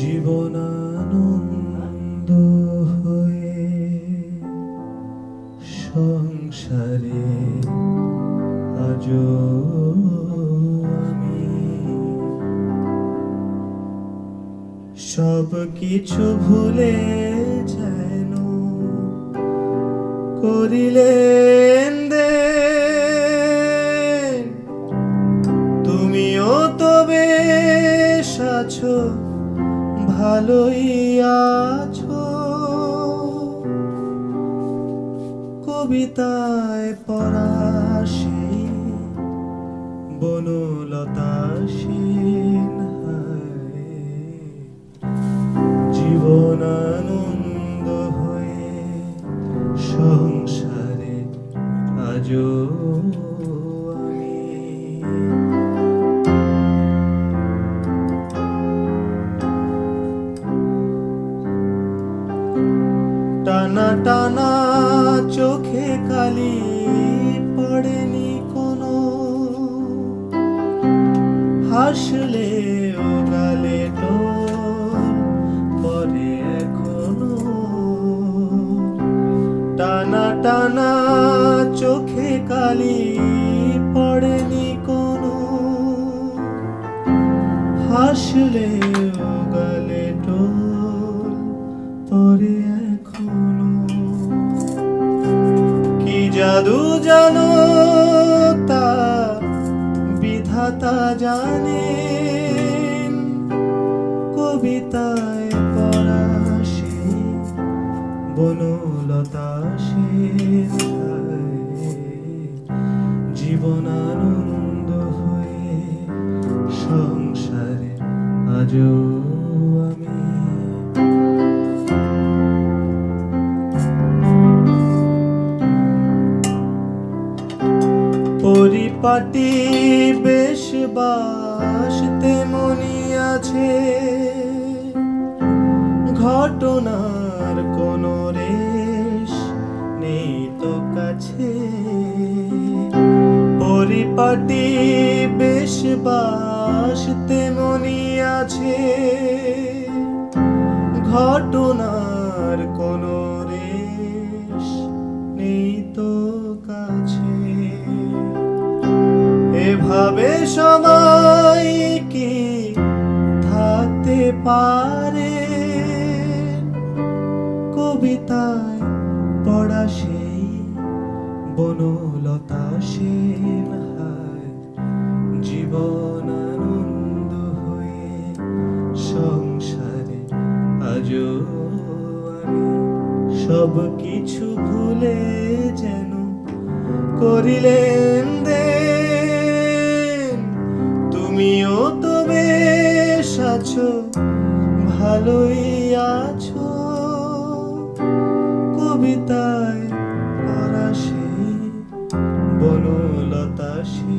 জীবনানন্দ হয়ে সংসারে আজও আমি। সব কিছু ভুলে যেন করিলেন দেন তুমিও তো বেশ আছো ভালোই আছো। কবিতায় পড়া সেই বনলতা সেন হায়। জীবনানন্দ হয়ে সংসারে আজও আমি। টানা টানা চোখে কালি পড়েনি কোনো। হাসলে ও গালে পরে এখনও। টানা টানা চোখে কালি পড়েনি কোনো। হাসলে গালে টোল পরে জাদু জানো তা বিধাতা জানেন। কবিতায় পড়া সেই বনলতা সেন জীবনানন্দ হয়ে সংসারে আজও পরিপাটি বেশ বাসতে মনি আছে। ঘটনার কোনো রেশ নেই তো কাছে। পরিপাটি বেশ বাসতে মনি আছে। ঘটনার এভাবে সবাই কি থাকতে পারে? কবিতায় পড়া সেই বনলতা হায়, জীবন আনন্দ হয়ে সংসারে আজও আমি সব কিছু ভুলে যেন করিলেন দেন আছো ভালোই আছো। কবিতায় পরাশি বনলতাশী